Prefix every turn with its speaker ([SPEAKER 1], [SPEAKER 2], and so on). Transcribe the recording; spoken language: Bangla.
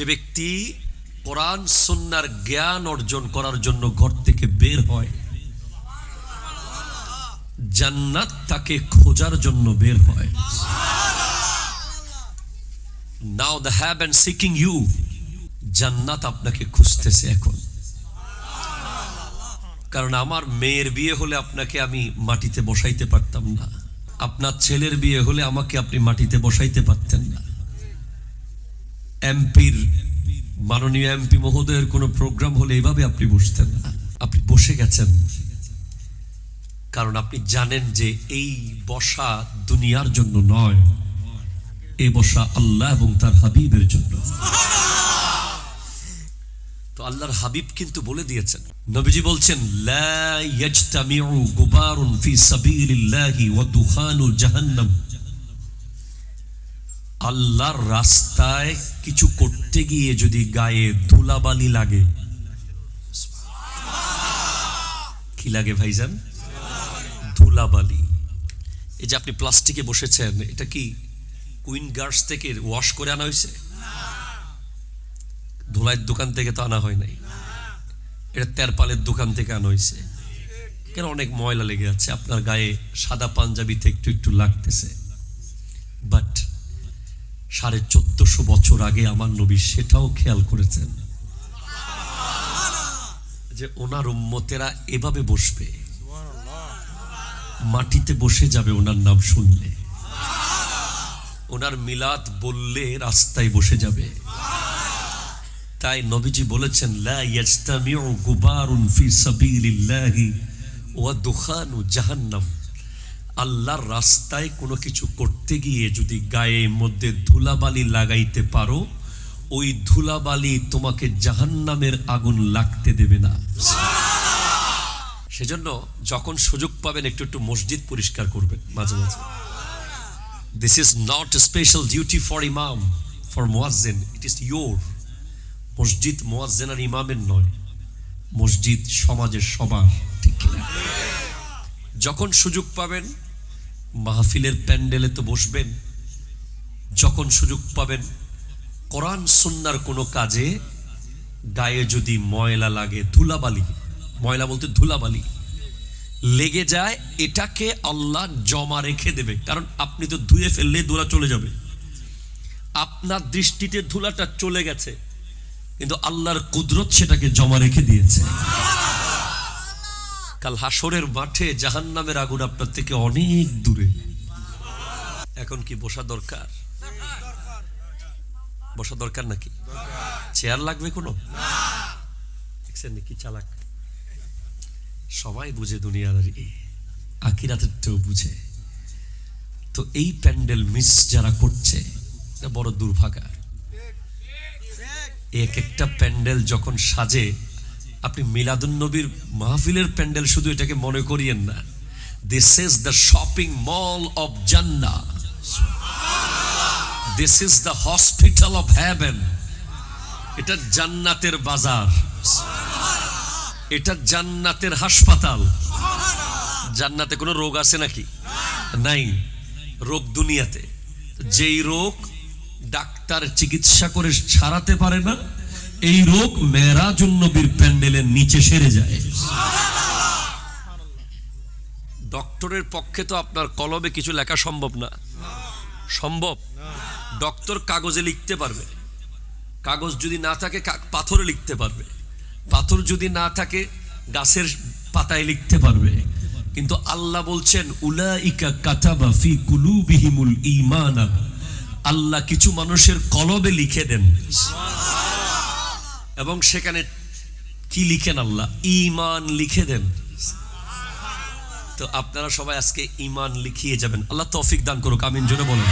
[SPEAKER 1] যে ব্যক্তি কোরআন সন্ন্যার জ্ঞান অর্জন করার জন্য ঘর থেকে বের হয়, জান্নাত তাকে খোঁজার জন্য বের হয়। Now the have and seeking you জান্নাত আপনাকে খুঁজতেছে এখন। কারণ আমার মেয়ের বিয়ে হলে আপনাকে আমি মাটিতে বসাইতে পারতাম না। আপনার ছেলের বিয়ে হলে আমাকে আপনি মাটিতে বসাইতে পারতেন না। এমপির মাননীয় এমপি মহোদয়ের কোনো প্রোগ্রাম হলে এভাবে আপনি বসতেন না। আপনি বসে গেছেন। কারণ আপনি জানেন যে এই বসা দুনিয়ার জন্য নয়, এ বসা আল্লাহ এবং তার হাবিবের জন্য। তো আল্লাহর হাবিব কিন্তু বলে দিয়েছেন, নবীজি বলছেন, লা ইয়াজতামিউ গুবারুন ফি সাবিলিল্লাহি ওয়া দুখানুল জাহান্নাম। আল্লাহর রাস্তায় কিছু করতে গিয়ে যদি গায়ে ধুলাবালি লাগে। কি লাগে ভাইজান? ধুলাবালি। এই যে আপনি প্লাস্টিকে বসেছেন, এটা কি কুইন গার্ডস থেকে ওয়াশ করে আনা হয়েছে? ধুলাইয়ের দোকান থেকে তো আনা হয় নাই। এটা তেরপালের দোকান থেকে আনা হয়েছে। কেন অনেক ময়লা লেগে আছে? আপনার গায়ে সাদা পাঞ্জাবিতে একটু একটু লাগতেছে। বাট সাড়ে চোদ্দশো বছর আগে আমার নবী সেটাও খেয়াল করেছেন। যে ওনার উম্মতেরা এভাবে বসবে। মাটিতে বসে যাবে ওনার নাম শুনলে। ওনার মিলাদ বললে রাস্তায় বসে যাবে। তাই নবীজি বলেছেন, লা ফি সাবিলিল্লাহি ওয়া দুখানু জাহান্নাম। আল্লাহর রাস্তায় কোনো কিছু করতে গিয়ে যদি গায়ে মধ্যে ধুলাবালি লাগাইতে পারো, ওই ধুলাবালি তোমাকে জাহান্নামের আগুন লাগতে দেবে না। সেজন্য যখন সুযোগ পাবেন, একটু একটু মসজিদ পরিষ্কার করবেন, মাঝে মাঝে। This is not special duty for imam for muezzin it is your masjid muezzin আর ইমামের নয়, মসজিদ সমাজের সবার। ঠিক কিনা যখন সুযোগ পাবেন, মাহফিলের প্যান্ডেলে তো বসবেন। যখন সুযোগ পাবেন, কোরআন, সুন্নার কোনো কাজে গায়ে যদি ময়লা লাগে, ধুলাবালি, ময়লা বলতে ধুলাবালি, লেগে যায়, এটাকে আল্লাহ জমা রেখে দেবে। কারণ আপনি তো ধুয়ে ফেললে ধুলা চলে যাবে। আপনার দৃষ্টিতে ধুলাটা চলে গেছে, কিন্তু আল্লাহর কুদরত সেটাকে জমা রেখে দিয়েছে। কাল হাসরের মাঠে জাহান নামের আগুন আপনার থেকে অনেক দূরে। এখন কি বসা দরকার? বসা দরকার নাকি? চেয়ার লাগবে কোনো? দেখছেন নাকি চালাক? সবাই বুঝে দুনিয়াদারি আকিরাতের তো বুঝে। তো এই প্যান্ডেল মিস যারা করছে বড় দুর্ভাগা। এক একটা প্যান্ডেল যখন সাজে আপনি মিলাদুন নবীর মাহফিলের প্যান্ডেল শুধু এটাকে মনে করিয়েন না। This is the shopping mall of Jannah this is the hospital of heaven এটা জান্নাতের বাজার। এটা জান্নাতের হাসপাতাল। জান্নাতে কোনো রোগ আছে নাকি? নাই। রোগ দুনিয়াতে। যেই রোগ ডাক্তার চিকিৎসা করে সারাতে পারে না এই রোগ মেরাজুন নবীর প্যান্ডেলের নিচে সেরে যায়। ডক্টরের পক্ষে তো আপনার কলমে কিছু লেখা সম্ভব না। সম্ভব? ডক্টর কাগজে লিখতে পারবে। কাগজ যদি না থাকে পাথরে লিখতে পারবে। পাথর যদি না থাকে, গাছের পাতায় লিখতে পারবে। কিন্তু আল্লাহ বলছেন, উলাইকা কাতাবা ফি কুলুবিহিমুল ঈমানা। আল্লাহ কিছু মানুষের কলবে লিখে দেন। এবং সেখানে কি লিখেন আল্লাহ? ইমান লিখে দেন। তো আপনারা সবাই আজকে ইমান লিখিয়ে যাবেন। আল্লাহ তৌফিক দান করুক, আমিন, জোরে বলেন।